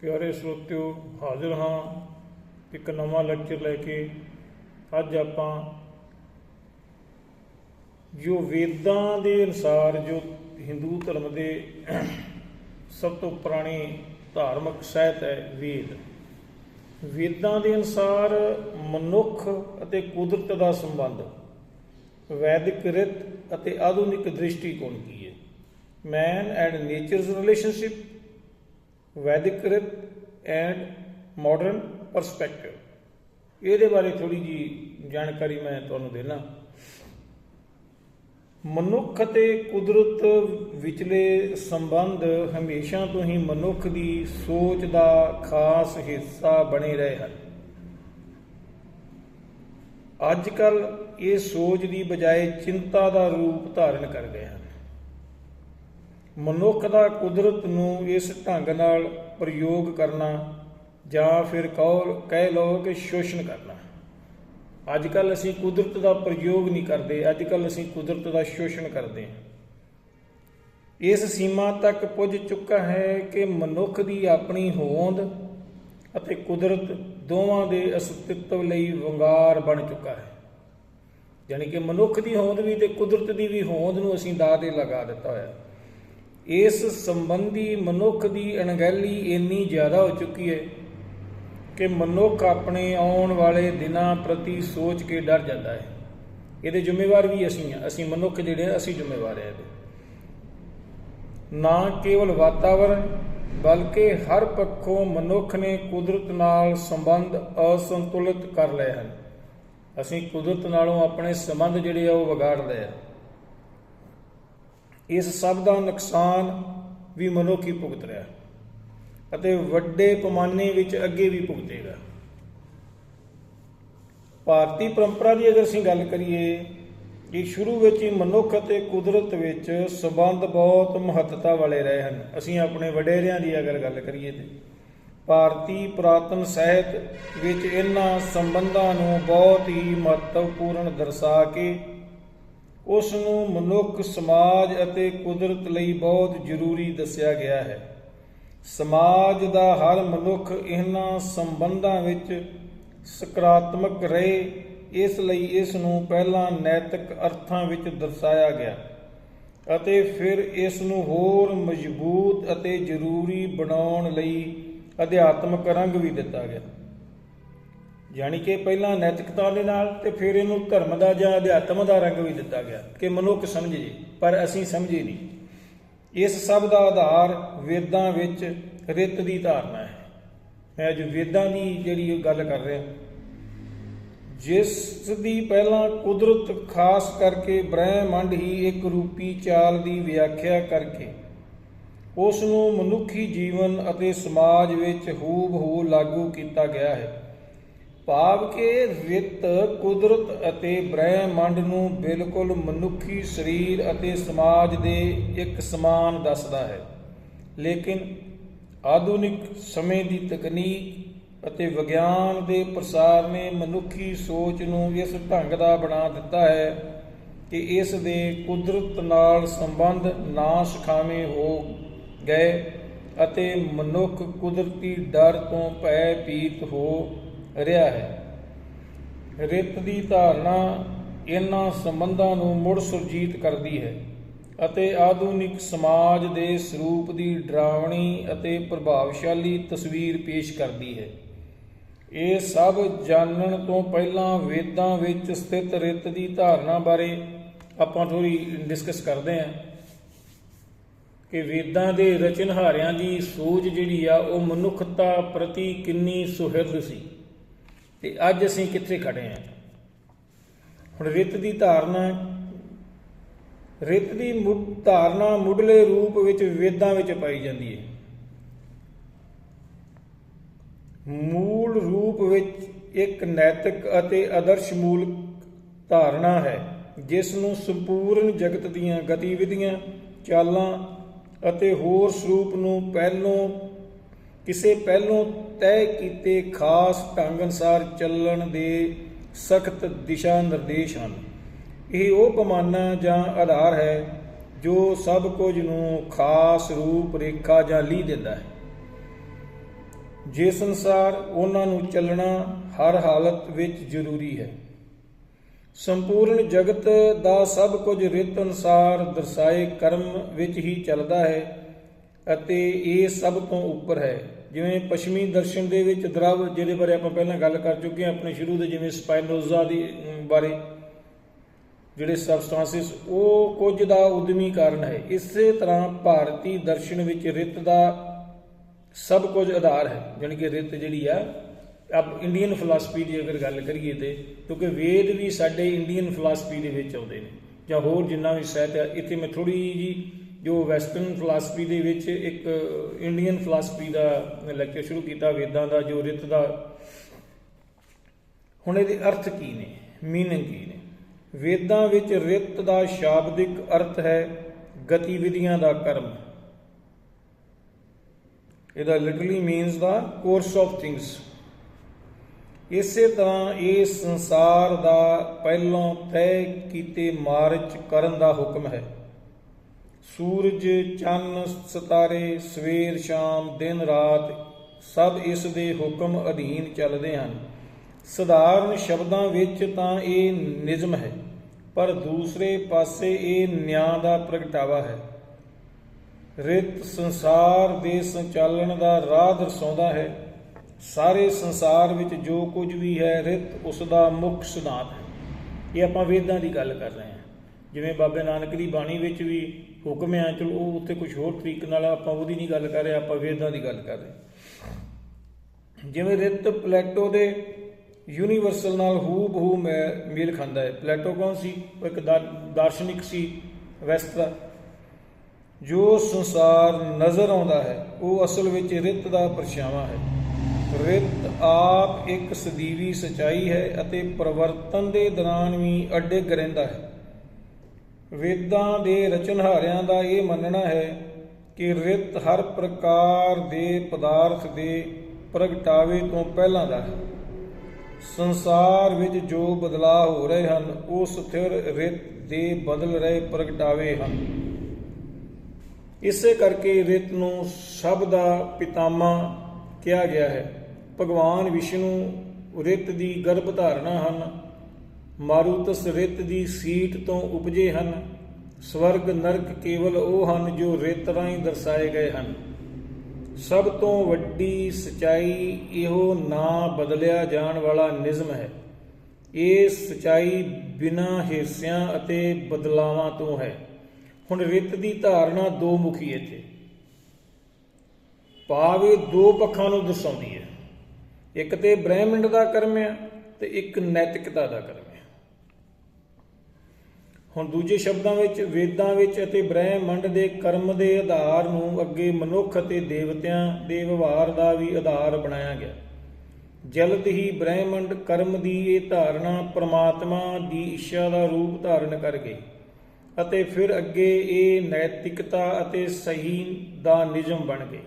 ਪਿਆਰੇ ਸਰੋਤਿਓ, ਹਾਜ਼ਰ ਹਾਂ ਇੱਕ ਨਵਾਂ ਲੈਕਚਰ ਲੈ ਕੇ। ਅੱਜ ਆਪਾਂ ਜੋ ਵੇਦਾਂ ਦੇ ਅਨੁਸਾਰ, ਜੋ ਹਿੰਦੂ ਧਰਮ ਦੇ ਸਭ ਤੋਂ ਪੁਰਾਣੀ ਧਾਰਮਿਕ ਸਾਹਿਤ ਹੈ ਵੇਦ। ਵੇਦਾਂ ਦੇ ਅਨੁਸਾਰ ਮਨੁੱਖ ਅਤੇ ਕੁਦਰਤ ਦਾ ਸੰਬੰਧ, ਵੈਦਿਕ ਰਿਤ ਅਤੇ ਆਧੁਨਿਕ ਦ੍ਰਿਸ਼ਟੀਕੋਣ ਕੀ ਹੈ। ਮੈਨ ਐਂਡ ਨੇਚਰਸ ਰਿਲੇਸ਼ਨਸ਼ਿਪ ਵੈਦਿਕ ਰਿਤ ਐਂਡ ਮਾਡਰਨ ਪਰਸਪੈਕਟਿਵ ਇਹਦੇ ਬਾਰੇ ਥੋੜੀ ਜੀ ਜਾਣਕਾਰੀ ਮੈਂ ਤੁਹਾਨੂੰ ਦੇਣਾ। ਮਨੁੱਖ ਅਤੇ ਕੁਦਰਤ ਵਿਚਲੇ ਸੰਬੰਧ ਹਮੇਸ਼ਾ ਤੋਂ ਹੀ ਮਨੁੱਖ ਦੀ ਸੋਚ ਦਾ ਖਾਸ ਹਿੱਸਾ ਬਣੇ ਰਹੇ ਹਨ। ਅੱਜ ਕੱਲ ਇਹ ਸੋਚ ਦੀ ਬਜਾਏ ਚਿੰਤਾ ਦਾ ਰੂਪ ਧਾਰਨ ਕਰ ਗਏ ਹਨ। ਮਨੁੱਖ ਦਾ ਕੁਦਰਤ ਨੂੰ ਇਸ ਢੰਗ ਨਾਲ ਪ੍ਰਯੋਗ ਕਰਨਾ ਜਾਂ ਫਿਰ ਕਹੋ ਕਹਿ ਲਓ ਕਿ ਸ਼ੋਸ਼ਣ ਕਰਨਾ। ਅੱਜ ਕੱਲ ਅਸੀਂ ਕੁਦਰਤ ਦਾ ਪ੍ਰਯੋਗ ਨਹੀਂ ਕਰਦੇ ਅੱਜ ਕੱਲ ਅਸੀਂ ਕੁਦਰਤ ਦਾ ਸ਼ੋਸ਼ਣ ਕਰਦੇ ਹਾਂ। ਇਸ ਸੀਮਾ ਤੱਕ ਪੁੱਜ ਚੁੱਕਾ ਹੈ ਕਿ ਮਨੁੱਖ ਦੀ ਆਪਣੀ ਹੋਂਦ ਅਤੇ ਕੁਦਰਤ ਦੋਵਾਂ ਦੇ ਅਸਤਿਤਵ ਲਈ ਵੰਗਾਰ ਬਣ ਚੁੱਕਾ ਹੈ। ਯਾਨੀ ਕਿ ਮਨੁੱਖ ਦੀ ਹੋਂਦ ਵੀ ਤੇ ਕੁਦਰਤ ਦੀ ਵੀ ਹੋਂਦ ਨੂੰ ਅਸੀਂ ਦਾਅ ਤੇ ਲਗਾ ਦਿੱਤਾ ਹੋਇਆ। ਇਸ ਸੰਬੰਧੀ ਮਨੁੱਖ ਦੀ ਅਣਗਹਿਲੀ ਇੰਨੀ ਜ਼ਿਆਦਾ ਹੋ ਚੁੱਕੀ ਹੈ ਕਿ ਮਨੁੱਖ ਆਪਣੇ ਆਉਣ ਵਾਲੇ ਦਿਨਾਂ ਪ੍ਰਤੀ ਸੋਚ ਕੇ ਡਰ ਜਾਂਦਾ ਹੈ। ਇਹਦੇ ਜ਼ਿੰਮੇਵਾਰ ਵੀ ਅਸੀਂ ਹਾਂ। ਅਸੀਂ ਮਨੁੱਖ ਜਿਹੜੇ ਆ ਅਸੀਂ ਜ਼ਿੰਮੇਵਾਰ ਹਾਂ ਇਹਦੇ। ਨਾ ਕੇਵਲ ਵਾਤਾਵਰਣ, ਬਲਕਿ ਹਰ ਪੱਖੋਂ ਮਨੁੱਖ ਨੇ ਕੁਦਰਤ ਨਾਲ ਸੰਬੰਧ ਅਸੰਤੁਲਿਤ ਕਰ ਲਏ ਹਨ। ਅਸੀਂ ਕੁਦਰਤ ਨਾਲੋਂ ਆਪਣੇ ਸੰਬੰਧ ਜਿਹੜੇ ਆ, ਉਹ ਵਿਗਾੜ ਲਏ ਆ ਇਸ ਸਭ ਦਾ ਨੁਕਸਾਨ ਵੀ ਮਨੁੱਖ ਹੀ ਭੁਗਤ ਰਿਹਾ ਅਤੇ ਵੱਡੇ ਪੈਮਾਨੇ ਵਿੱਚ ਅੱਗੇ ਵੀ ਭੁਗਤੇਗਾ ਭਾਰਤੀ ਪਰੰਪਰਾ ਦੀ ਅਗਰ ਅਸੀਂ ਗੱਲ ਕਰੀਏ ਕਿ ਸ਼ੁਰੂ ਵਿੱਚ ਹੀ ਮਨੁੱਖ ਅਤੇ ਕੁਦਰਤ ਵਿੱਚ ਸਬੰਧ ਬਹੁਤ ਮਹੱਤਤਾ ਵਾਲੇ ਰਹੇ ਹਨ। ਅਸੀਂ ਆਪਣੇ ਵਡੇਰਿਆਂ ਦੀ ਅਗਰ ਗੱਲ ਕਰੀਏ ਤੇ, ਭਾਰਤੀ ਪੁਰਾਤਨ ਸਾਹਿਤ ਵਿੱਚ ਇਹਨਾਂ ਸੰਬੰਧਾਂ ਨੂੰ ਬਹੁਤ ਹੀ ਮਹੱਤਵਪੂਰਨ ਦਰਸਾ ਕੇ ਉਸ ਨੂੰ ਮਨੁੱਖ, ਸਮਾਜ ਅਤੇ ਕੁਦਰਤ ਲਈ ਬਹੁਤ ਜ਼ਰੂਰੀ ਦੱਸਿਆ ਗਿਆ ਹੈ। ਸਮਾਜ ਦਾ ਹਰ ਮਨੁੱਖ ਇਹਨਾਂ ਸੰਬੰਧਾਂ ਵਿੱਚ ਸਕਾਰਾਤਮਕ ਰਹੇ, ਇਸ ਲਈ ਇਸ ਨੂੰ ਪਹਿਲਾਂ ਨੈਤਿਕ ਅਰਥਾਂ ਵਿੱਚ ਦਰਸਾਇਆ ਗਿਆ ਅਤੇ ਫਿਰ ਇਸ ਨੂੰ ਹੋਰ ਮਜ਼ਬੂਤ ਅਤੇ ਜ਼ਰੂਰੀ ਬਣਾਉਣ ਲਈ ਅਧਿਆਤਮਕ ਰੰਗ ਵੀ ਦਿੱਤਾ ਗਿਆ। ਯਾਨੀ ਕਿ ਪਹਿਲਾਂ ਨੈਤਿਕਤਾ ਦੇ ਨਾਲ ਤੇ ਫਿਰ ਇਹਨੂੰ ਧਰਮ ਦਾ ਜਾਂ ਅਧਿਆਤਮ ਦਾ ਰੰਗ ਵੀ ਦਿੱਤਾ ਗਿਆ ਕਿ ਮਨੁੱਖ ਸਮਝੇ, ਪਰ ਅਸੀਂ ਸਮਝੇ ਨਹੀਂ। ਇਸ ਸਭ ਦਾ ਆਧਾਰ ਵੇਦਾਂ ਵਿੱਚ ਰਿਤ ਦੀ ਧਾਰਨਾ ਹੈ। ਮੈਂ ਜੋ ਵੇਦਾਂ ਦੀ ਜਿਹੜੀ ਗੱਲ ਕਰ ਰਿਹਾ। ਜਿਸ ਦੀ ਪਹਿਲਾਂ ਕੁਦਰਤ ਖਾਸ ਕਰਕੇ ਬ੍ਰਹਿਮੰਡ ਹੀ ਇੱਕ ਰੂਪੀ ਚਾਲ ਦੀ ਵਿਆਖਿਆ ਕਰਕੇ ਉਸ ਨੂੰ ਮਨੁੱਖੀ ਜੀਵਨ ਅਤੇ ਸਮਾਜ ਵਿੱਚ ਹੂਬ-ਹੂ ਲਾਗੂ ਕੀਤਾ ਗਿਆ ਹੈ। ਭਾਵ ਕਿ ਰਿਤ, ਕੁਦਰਤ ਅਤੇ ਬ੍ਰਹਿਮੰਡ ਨੂੰ ਬਿਲਕੁਲ ਮਨੁੱਖੀ ਸਰੀਰ ਅਤੇ ਸਮਾਜ ਦੇ ਇੱਕ ਸਮਾਨ ਦੱਸਦਾ ਹੈ। ਲੇਕਿਨ ਆਧੁਨਿਕ ਸਮੇਂ ਦੀ ਤਕਨੀਕ ਅਤੇ ਵਿਗਿਆਨ ਦੇ ਪ੍ਰਸਾਰ ਨੇ ਮਨੁੱਖੀ ਸੋਚ ਨੂੰ ਇਸ ਢੰਗ ਦਾ ਬਣਾ ਦਿੱਤਾ ਹੈ ਕਿ ਇਸ ਦੇ ਕੁਦਰਤ ਨਾਲ ਸੰਬੰਧ ਨਾ ਸਿਖਾਵੇਂ ਹੋ ਗਏ ਅਤੇ ਮਨੁੱਖ ਕੁਦਰਤੀ ਡਰ ਤੋਂ ਭੈ ਪੀਤ ਹੋ ਰਿਹਾ ਹੈ। ਰਿਤ ਦੀ ਧਾਰਨਾ ਇਹਨਾਂ ਸੰਬੰਧਾਂ ਨੂੰ ਮੁੜ ਸੁਰਜੀਤ ਕਰਦੀ ਹੈ ਅਤੇ ਆਧੁਨਿਕ ਸਮਾਜ ਦੇ ਸਰੂਪ ਦੀ ਡਰਾਵਣੀ ਅਤੇ ਪ੍ਰਭਾਵਸ਼ਾਲੀ ਤਸਵੀਰ ਪੇਸ਼ ਕਰਦੀ ਹੈ। ਇਹ ਸਭ ਜਾਣਨ ਤੋਂ ਪਹਿਲਾਂ ਵੇਦਾਂ ਵਿੱਚ ਸਥਿਤ ਰਿਤ ਦੀ ਧਾਰਨਾ ਬਾਰੇ ਆਪਾਂ ਥੋੜੀ ਡਿਸਕਸ ਕਰਦੇ ਹਾਂ ਕਿ ਵੇਦਾਂ ਦੇ ਰਚਨਹਾਰਿਆਂ ਦੀ ਸੋਚ ਜਿਹੜੀ ਆ, ਉਹ ਮਨੁੱਖਤਾ ਪ੍ਰਤੀ ਕਿੰਨੀ ਸੁਹਿਰਦ ਸੀ। ਤੇ ਅੱਜ ਅਸੀਂ ਕਿੱਥੇ ਖੜੇ ਹਾਂ? ਹੁਣ ਰਿਤ ਦੀ ਧਾਰਨਾ, ਰਿਤ ਦੀ ਮੁੱਢ, ਧਾਰਨਾ ਮੁੱਢਲੇ ਰੂਪ ਵਿੱਚ ਵੇਦਾਂ ਵਿੱਚ ਪਾਈ ਜਾਂਦੀ ਹੈ। ਮੂਲ ਰੂਪ ਵਿੱਚ ਇੱਕ ਨੈਤਿਕ ਅਤੇ ਆਦਰਸ਼ ਮੂਲ ਧਾਰਨਾ ਹੈ, ਜਿਸ ਨੂੰ ਸੰਪੂਰਨ ਜਗਤ ਦੀਆਂ ਗਤੀਵਿਧੀਆਂ, ਚਾਲਾਂ ਅਤੇ ਹੋਰ ਸਰੂਪ ਨੂੰ ਪਹਿਲੋਂ ਕਿਸੇ ਪਹਿਲੋਂ ਤੈਅ ਕੀਤੇ ਖਾਸ ਢੰਗ ਅਨਸਾਰ ਚੱਲਣ ਦੇ ਸਖਤ ਦਿਸ਼ਾ ਨਿਰਦੇਸ਼ ਹਨ। ਇਹ ਉਹ ਪਮਾਨਾ ਜਾਂ ਆਧਾਰ ਹੈ ਜੋ ਸਭ ਕੁਝ ਨੂੰ ਖਾਸ ਰੂਪ ਰੇਖਾ ਜਾਂ ਲੀ ਦਿੰਦਾ ਹੈ। ਜਿਸ ਅਨੁਸਾਰ ਉਹਨਾਂ ਨੂੰ ਚੱਲਣਾ ਹਰ ਹਾਲਤ ਵਿੱਚ ਜ਼ਰੂਰੀ ਹੈ। ਸੰਪੂਰਨ ਜਗਤ ਦਾ ਸਭ ਕੁਝ ਰਿਤ ਅਨੁਸਾਰ ਦਰਸਾਏ ਕਰਮ ਵਿੱਚ ਹੀ ਚੱਲਦਾ ਹੈ ਅਤੇ ਇਹ ਸਭ ਤੋਂ ਉੱਪਰ ਹੈ। ਜਿਵੇਂ ਪੱਛਮੀ ਦਰਸ਼ਨ ਦੇ ਵਿੱਚ ਦਰਵ ਜਿਹਦੇ ਬਾਰੇ ਆਪਾਂ ਪਹਿਲਾਂ ਗੱਲ ਕਰ ਚੁੱਕੇ ਹਾਂ, ਆਪਣੇ ਸ਼ੁਰੂ ਦੇ ਜਿਵੇਂ ਸਪਾਈਨੋਜ਼ਾ ਦੀ ਬਾਰੇ, ਜਿਹੜੇ ਸਬਸਟੈਂਸਿਸ, ਉਹ ਕੁਝ ਦਾ ਉਦਮੀ ਕਾਰਨ ਹੈ। ਇਸੇ ਤਰ੍ਹਾਂ ਭਾਰਤੀ ਦਰਸ਼ਨ ਵਿੱਚ ਰਿਤ ਦਾ ਸਭ ਕੁਝ ਆਧਾਰ ਹੈ। ਜਾਣੀ ਕਿ ਰਿਤ ਜਿਹੜੀ ਆ, ਆਪ ਇੰਡੀਅਨ ਫਿਲਾਸਫੀ ਦੀ ਅਗਰ ਗੱਲ ਕਰੀਏ ਤੇ, ਕਿਉਂਕਿ ਵੇਦ ਵੀ ਸਾਡੇ ਇੰਡੀਅਨ ਫਿਲਾਸਫੀ ਦੇ ਵਿੱਚ ਆਉਂਦੇ ਨੇ। ਜਾਂ ਹੋਰ ਜਿੰਨਾ ਵੀ ਸਾਹਿਤ ਹੈ ਇੱਥੇ ਮੈਂ ਥੋੜੀ ਜੀ ਜੋ ਵੈਸਟਰਨ ਫਿਲਾਸਫੀ ਦੇ ਵਿੱਚ ਇੱਕ ਇੰਡੀਅਨ ਫਿਲਾਸਫੀ ਦਾ ਲੈਕਚਰ ਸ਼ੁਰੂ ਕੀਤਾ, ਵੇਦਾਂ ਦਾ, ਜੋ ਰਿਤ ਦਾ। ਹੁਣ ਇਹਦੇ ਅਰਥ ਕੀ ਨੇ? ਮੀਨਿੰਗ ਕੀ ਨੇ? ਵੇਦਾਂ ਵਿੱਚ ਰਿਤ ਦਾ ਸ਼ਾਬਦਿਕ ਅਰਥ ਹੈ ਗਤੀਵਿਧੀਆਂ ਦਾ ਕਰਮ। ਇਹਦਾ literally means the course of things ਇਸੇ ਤਰ੍ਹਾਂ ਇਹ ਸੰਸਾਰ ਦਾ ਪਹਿਲੋਂ ਤੈਅ ਕੀਤੇ ਮਾਰਚ ਕਰਨ ਦਾ ਹੁਕਮ ਹੈ। ਸੂਰਜ, ਚੰਨ, ਸਿਤਾਰੇ, ਸਵੇਰ, ਸ਼ਾਮ, ਦਿਨ, ਰਾਤ ਸਭ ਇਸ ਦੇ ਹੁਕਮ ਅਧੀਨ ਚੱਲਦੇ ਹਨ। ਸਧਾਰਨ ਸ਼ਬਦਾਂ ਵਿੱਚ ਤਾਂ ਇਹ ਨਿਯਮ ਹੈ, ਪਰ ਦੂਸਰੇ ਪਾਸੇ ਇਹ ਨਿਆਂ ਦਾ ਪ੍ਰਗਟਾਵਾ ਹੈ। ਰਿਤ ਸੰਸਾਰ ਦੇ ਸੰਚਾਲਨ ਦਾ ਰਾਹ ਦਰਸਾਉਂਦਾ ਹੈ। ਸਾਰੇ ਸੰਸਾਰ ਵਿੱਚ ਜੋ ਕੁਝ ਵੀ ਹੈ, ਰਿਤ ਉਸ ਦਾ ਮੁੱਖ ਸਿਧਾਂਤ ਹੈ। ਇਹ ਆਪਾਂ ਵੇਦਾਂ ਦੀ ਗੱਲ ਕਰ ਰਹੇ ਹਾਂ। ਜਿਵੇਂ ਬਾਬੇ ਨਾਨਕ ਦੀ ਬਾਣੀ ਵਿੱਚ ਵੀ ਹੁਕਮ ਹੈ, ਚਲੋ ਉਹ ਉੱਥੇ ਕੁਝ ਹੋਰ ਤਰੀਕੇ ਨਾਲ ਆਪਾਂ ਉਹਦੀ ਨਹੀਂ ਗੱਲ ਕਰ ਰਹੇ, ਆਪਾਂ ਵੇਦਾਂ ਦੀ ਗੱਲ ਕਰ ਰਹੇ। ਜਿਵੇਂ ਰਿਤ ਪਲੈਟੋ ਦੇ ਯੂਨੀਵਰਸਲ ਨਾਲ ਹੂ ਬਹੂ ਮੇ- ਮੇਲ ਖਾਂਦਾ ਹੈ। ਪਲੈਟੋ ਕੌਣ ਸੀ? ਉਹ ਇੱਕ ਦਾਰ- ਦਾਰਸ਼ਨਿਕ ਸੀ, ਵੈਸਟ ਦਾ। ਜੋ ਸੰਸਾਰ ਨਜ਼ਰ ਆਉਂਦਾ ਹੈ, ਉਹ ਅਸਲ ਵਿੱਚ ਰਿਤ ਦਾ ਪਰਛਾਵਾਂ ਹੈ। ਰਿਤ ਆਪ ਇੱਕ ਸਦੀਵੀ ਸਚਾਈ ਹੈ ਅਤੇ ਪਰਵਰਤਨ ਦੇ ਦੌਰਾਨ ਵੀ ਅਡਿੱਗ ਰਹਿੰਦਾ ਹੈ। ਵੇਦਾਂ ਦੇ ਰਚਨਹਾਰਿਆਂ ਦਾ ਇਹ ਮੰਨਣਾ ਹੈ ਕਿ ਰਿਤ ਹਰ ਪ੍ਰਕਾਰ ਦੇ ਪਦਾਰਥ ਦੇ ਪ੍ਰਗਟਾਵੇ ਤੋਂ ਪਹਿਲਾਂ ਦਾ ਹੈ। ਸੰਸਾਰ ਵਿੱਚ ਜੋ ਬਦਲਾਅ ਹੋ ਰਹੇ ਹਨ ਉਹ ਸਥਿਰ ਰਿਤ ਦੇ ਬਦਲ ਰਹੇ ਪ੍ਰਗਟਾਵੇ ਹਨ। ਇਸੇ ਕਰਕੇ ਰਿਤ ਨੂੰ ਸਭ ਦਾ ਪਿਤਾਮਾ ਕਿਹਾ ਗਿਆ ਹੈ। ਭਗਵਾਨ ਵਿਸ਼ਨੂੰ ਰਿਤ ਦੀ ਗਰਭ ਧਾਰਨਾ ਹਨ। ਮਾਰੂਤਸ ਰਿਤ ਦੀ ਸੀਟ ਤੋਂ ਉਪਜੇ ਹਨ। ਸਵਰਗ ਨਰਕ ਕੇਵਲ ਉਹ ਹਨ ਜੋ ਰਿਤ ਰਾਹੀਂ ਦਰਸਾਏ ਗਏ ਹਨ। ਸਭ ਤੋਂ ਵੱਡੀ ਸਚਾਈ ਇਹੋ ਨਾ ਬਦਲਿਆ ਜਾਣ ਵਾਲਾ ਨਿਯਮ ਹੈ। ਇਹ ਸਚਾਈ ਬਿਨਾਂ ਹਿਰਸਿਆਂ ਅਤੇ ਬਦਲਾਵਾਂ ਤੋਂ ਹੈ। ਹੁਣ ਰਿਤ ਦੀ ਧਾਰਨਾ ਦੋ ਮੁਖੀ ਇੱਥੇ। ਭਾਵੇਂ ਦੋ ਪੱਖਾਂ ਨੂੰ ਦਰਸਾਉਂਦੀ ਹੈ। ਇੱਕ ਤੇ ਬ੍ਰਹਿਮੰਡ ਦਾ ਕਰਮ ਹੈ ਤੇ ਇੱਕ ਨੈਤਿਕਤਾ ਦਾ ਕਰਮ ਹੁਣ ਦੂਜੇ ਸ਼ਬਦਾਂ ਵਿੱਚ ਵੇਦਾਂ ਵਿੱਚ ਅਤੇ ਬ੍ਰਹਿਮੰਡ ਦੇ ਕਰਮ ਦੇ ਆਧਾਰ ਨੂੰ ਅੱਗੇ ਮਨੁੱਖ ਅਤੇ ਦੇਵਤਿਆਂ ਦੇ ਵਿਵਹਾਰ ਦਾ ਵੀ ਆਧਾਰ ਬਣਾਇਆ ਗਿਆ। ਜਲਦ ਹੀ ਬ੍ਰਹਿਮੰਡ ਕਰਮ ਦੀ ਇਹ ਧਾਰਨਾ ਪ੍ਰਮਾਤਮਾ ਦੀ ਇੱਛਾ ਦਾ ਰੂਪ ਧਾਰਨ ਕਰ ਗਈ ਅਤੇ ਫਿਰ ਅੱਗੇ ਇਹ ਨੈਤਿਕਤਾ ਅਤੇ ਸਹੀ ਦਾ ਨਿਯਮ ਬਣ ਗਈ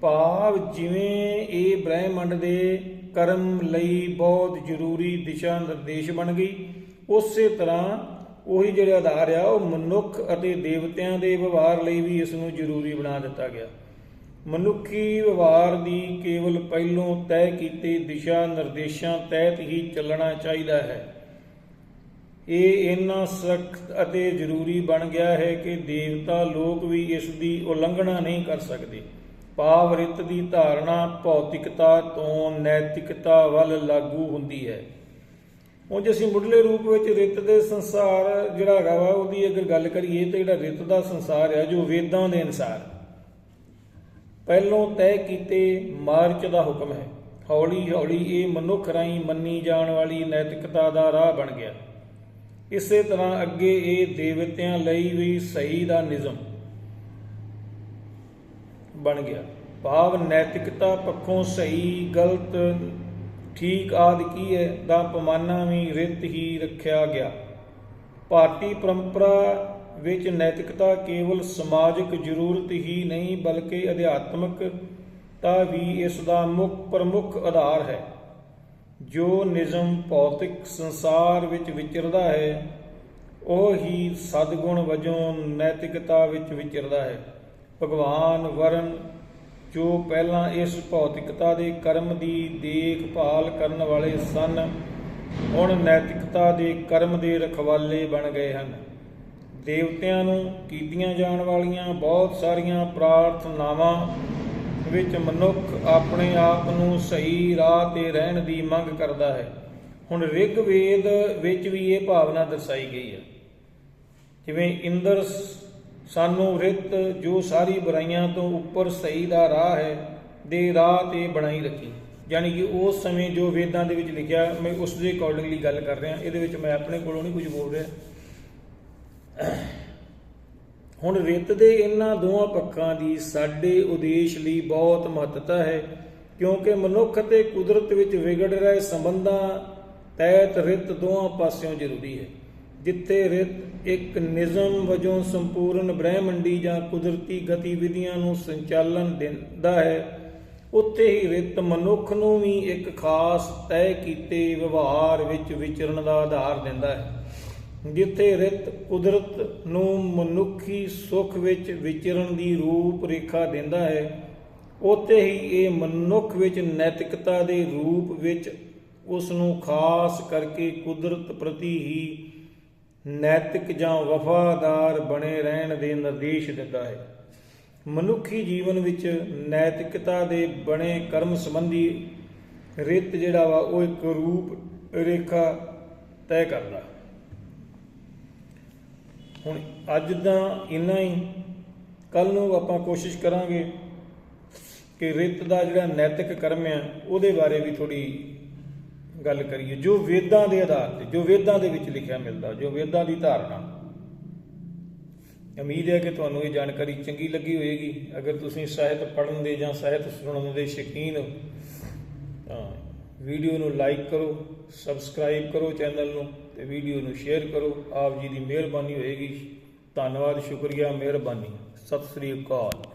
ਭਾਵ ਜਿਵੇਂ ਇਹ ਬ੍ਰਹਿਮੰਡ ਦੇ ਕਰਮ ਲਈ ਬਹੁਤ ਜ਼ਰੂਰੀ ਦਿਸ਼ਾ ਨਿਰਦੇਸ਼ ਬਣ ਗਈ, ਉਸੇ ਤਰ੍ਹਾਂ ਉਹੀ ਜਿਹੜੇ ਆਧਾਰ ਆ, ਉਹ ਮਨੁੱਖ ਅਤੇ ਦੇਵਤਿਆਂ ਦੇ ਵਿਵਹਾਰ ਲਈ ਵੀ ਇਸ ਨੂੰ ਜ਼ਰੂਰੀ ਬਣਾ ਦਿੱਤਾ ਗਿਆ। ਮਨੁੱਖੀ ਵਿਵਹਾਰ ਦੀ ਕੇਵਲ ਪਹਿਲੋਂ ਤੈਅ ਕੀਤੇ ਦਿਸ਼ਾ ਨਿਰਦੇਸ਼ਾਂ ਤਹਿਤ ਹੀ ਚੱਲਣਾ ਚਾਹੀਦਾ ਹੈ। ਇਹ ਇੰਨਾ ਸਖਤ ਅਤੇ ਜ਼ਰੂਰੀ ਬਣ ਗਿਆ ਹੈ ਕਿ ਦੇਵਤਾ ਲੋਕ ਵੀ ਇਸ ਦੀ ਉਲੰਘਣਾ ਨਹੀਂ ਕਰ ਸਕਦੇ। ਭਾਵ ਰਿਤ ਦੀ ਧਾਰਨਾ ਭੌਤਿਕਤਾ ਤੋਂ ਨੈਤਿਕਤਾ ਵੱਲ ਲਾਗੂ ਹੁੰਦੀ ਹੈ। ਉਂਝ ਅਸੀਂ ਮੁੱਢਲੇ ਰੂਪ ਵਿੱਚ ਰਿਤ ਦੇ ਸੰਸਾਰ ਜਿਹੜਾ ਹੈਗਾ ਵਾ, ਉਹਦੀ ਅਗਰ ਗੱਲ ਕਰੀਏ ਤੇ ਜਿਹੜਾ ਰਿਤ ਦਾ ਸੰਸਾਰ ਹੈ ਜੋ ਵੇਦਾਂ ਦੇ ਅਨੁਸਾਰ, ਪਹਿਲੋਂ ਤੈਅ ਕੀਤੇ ਮਾਰਚ ਦਾ ਹੁਕਮ ਹੈ। ਹੌਲੀ ਹੌਲੀ ਇਹ ਮਨੁੱਖ ਰਾਹੀਂ ਮੰਨੀ ਜਾਣ ਵਾਲੀ ਨੈਤਿਕਤਾ ਦਾ ਰਾਹ ਬਣ ਗਿਆ। ਇਸੇ ਤਰ੍ਹਾਂ ਅੱਗੇ ਇਹ ਦੇਵਤਿਆਂ ਲਈ ਵੀ ਸਹੀ ਦਾ ਨਿਯਮ ਬਣ ਗਿਆ। ਭਾਵ ਨੈਤਿਕਤਾ ਪੱਖੋਂ ਸਹੀ, ਗਲਤ ਠੀਕ ਆਦਿ ਕੀ ਹੈ, ਦਾ ਪਮਾਨਾ ਵੀ ਰਿਤ ਹੀ ਰੱਖਿਆ ਗਿਆ। ਭਾਰਤੀ ਪਰੰਪਰਾ ਵਿੱਚ ਨੈਤਿਕਤਾ ਕੇਵਲ ਸਮਾਜਿਕ ਜ਼ਰੂਰਤ ਹੀ ਨਹੀਂ, ਬਲਕਿ ਅਧਿਆਤਮਿਕਤਾ ਵੀ ਇਸ ਦਾ ਮੁੱਖ ਪ੍ਰਮੁੱਖ ਆਧਾਰ ਹੈ। ਜੋ ਨਿਯਮ ਭੌਤਿਕ ਸੰਸਾਰ ਵਿੱਚ ਵਿਚਰਦਾ ਹੈ, ਉਹ ਹੀ ਸਦਗੁਣ ਵਜੋਂ ਨੈਤਿਕਤਾ ਵਿੱਚ ਵਿਚਰਦਾ ਹੈ। ਭਗਵਾਨ ਵਰਨ ਜੋ ਪਹਿਲਾਂ ਇਸ ਭੌਤਿਕਤਾ ਦੇ ਕਰਮ ਦੀ ਦੇਖਭਾਲ ਕਰਨ ਵਾਲੇ ਸਨ, ਹੁਣ ਨੈਤਿਕਤਾ ਦੇ ਕਰਮ ਦੇ ਰਖਵਾਲੇ ਬਣ ਗਏ ਹਨ। ਦੇਵਤਿਆਂ ਨੂੰ ਕੀਤੀਆਂ ਜਾਣ ਵਾਲੀਆਂ ਬਹੁਤ ਸਾਰੀਆਂ ਪ੍ਰਾਰਥਨਾਵਾਂ ਵਿੱਚ ਮਨੁੱਖ ਆਪਣੇ ਆਪ ਨੂੰ ਸਹੀ ਰਾਹ ਤੇ ਰਹਿਣ ਦੀ ਮੰਗ ਕਰਦਾ ਹੈ। ਹੁਣ ਰਿਗਵੇਦ ਵਿੱਚ ਵੀ ਇਹ ਭਾਵਨਾ ਦਰਸਾਈ ਗਈ ਹੈ। ਜਿਵੇਂ ਇੰਦਰ ਸਾਨੂੰ ਰਿਤ ਜੋ ਸਾਰੀ ਬੁਰਾਈਆਂ ਤੋਂ ਉੱਪਰ ਸਹੀ ਦਾ ਰਾਹ ਹੈ, ਦੇ ਰਾਹ ਤੇ ਬਣਾਈ ਰੱਖੀ। ਯਾਨੀ ਕਿ ਉਸ ਸਮੇਂ ਜੋ ਵੇਦਾਂ ਦੇ ਵਿੱਚ ਲਿਖਿਆ, ਮੈਂ ਉਸ ਦੇ ਅਕੋਰਡਿੰਗਲੀ ਗੱਲ ਕਰ ਰਿਹਾ। ਇਹਦੇ ਵਿੱਚ ਮੈਂ ਆਪਣੇ ਕੋਲੋਂ ਨਹੀਂ ਕੁਝ ਬੋਲ ਰਿਹਾ। ਹੁਣ ਰਿਤ ਦੇ ਇਹਨਾਂ ਦੋਹਾਂ ਪੱਖਾਂ ਦੀ ਸਾਡੇ ਉਦੇਸ਼ ਲਈ ਬਹੁਤ ਮਹੱਤਤਾ ਹੈ, ਕਿਉਂਕਿ ਮਨੁੱਖ ਅਤੇ ਕੁਦਰਤ ਵਿੱਚ ਵਿਗੜ ਰਹੇ ਸੰਬੰਧਾਂ ਤਹਿਤ ਰਿਤ ਦੋਹਾਂ ਪਾਸਿਓਂ ਜ਼ਰੂਰੀ ਹੈ। ਜਿੱਥੇ ਰਿਤ ਇੱਕ ਨਿਜ਼ਮ ਵਜੋਂ ਸੰਪੂਰਨ ਬ੍ਰਹਿਮੰਡੀ ਜਾਂ ਕੁਦਰਤੀ ਗਤੀਵਿਧੀਆਂ ਨੂੰ ਸੰਚਾਲਨ ਦਿੰਦਾ ਹੈ, ਉੱਥੇ ਹੀ ਰਿਤ ਮਨੁੱਖ ਨੂੰ ਵੀ ਇੱਕ ਖਾਸ ਤੈਅ ਕੀਤੇ ਵਿਵਹਾਰ ਵਿੱਚ ਵਿਚਰਨ ਦਾ ਆਧਾਰ ਦਿੰਦਾ ਹੈ, ਜਿੱਥੇ ਰਿਤ ਕੁਦਰਤ ਨੂੰ ਮਨੁੱਖੀ ਸੁੱਖ ਵਿੱਚ ਵਿਚਰਨ ਦੀ ਰੂਪ ਰੇਖਾ ਦਿੰਦਾ ਹੈ, ਉੱਥੇ ਹੀ ਇਹ ਮਨੁੱਖ ਵਿੱਚ ਨੈਤਿਕਤਾ ਦੇ ਰੂਪ ਵਿੱਚ ਉਸ ਨੂੰ ਖਾਸ ਕਰਕੇ ਕੁਦਰਤ ਪ੍ਰਤੀ ਹੀ ਨੈਤਿਕ ਜਾਂ ਵਫਾਦਾਰ ਬਣੇ ਰਹਿਣ ਦੇ ਨਿਰਦੇਸ਼ ਦਿੰਦਾ ਹੈ। ਮਨੁੱਖੀ ਜੀਵਨ ਵਿੱਚ ਨੈਤਿਕਤਾ ਦੇ ਬਣੇ ਕਰਮ ਸੰਬੰਧੀ ਰਿਤ ਜਿਹੜਾ ਵਾ, ਉਹ ਇੱਕ ਰੂਪ, ਰੇਖਾ ਤੈਅ ਕਰਦਾ। ਹੁਣ ਅੱਜ ਦਾ ਇੰਨਾ ਹੀ। ਕੱਲ ਨੂੰ ਆਪਾਂ ਕੋਸ਼ਿਸ਼ ਕਰਾਂਗੇ ਕਿ ਰਿਤ ਦਾ ਜਿਹੜਾ ਨੈਤਿਕ ਕਰਮ ਆ, ਉਹਦੇ ਬਾਰੇ ਵੀ ਥੋੜੀ ਗੱਲ ਕਰੀਏ, ਜੋ ਵੇਦਾਂ ਦੇ ਆਧਾਰ ਤੇ, ਜੋ ਵੇਦਾਂ ਦੇ ਵਿੱਚ ਲਿਖਿਆ ਮਿਲਦਾ, ਜੋ ਵੇਦਾਂ ਦੀ ਧਾਰਨਾ। ਉਮੀਦ ਹੈ ਕਿ ਤੁਹਾਨੂੰ ਇਹ ਜਾਣਕਾਰੀ ਚੰਗੀ ਲੱਗੀ ਹੋਵੇਗੀ ਅਗਰ ਤੁਸੀਂ ਸਾਹਿਤ ਪੜ੍ਹਨ ਦੇ ਜਾਂ ਸਾਹਿਤ ਸੁਣਨ ਦੇ ਸ਼ੌਕੀਨ ਹੋ, ਤਾਂ ਵੀਡੀਓ ਨੂੰ ਲਾਈਕ ਕਰੋ, ਸਬਸਕ੍ਰਾਈਬ ਕਰੋ ਚੈਨਲ ਨੂੰ ਤੇ ਵੀਡੀਓ ਨੂੰ ਸ਼ੇਅਰ ਕਰੋ। ਆਪ ਜੀ ਦੀ ਮਿਹਰਬਾਨੀ ਹੋਏਗੀ। ਧੰਨਵਾਦ, ਸ਼ੁਕਰੀਆ, ਮਿਹਰਬਾਨੀ। ਸਤਿ ਸ੍ਰੀ ਅਕਾਲ।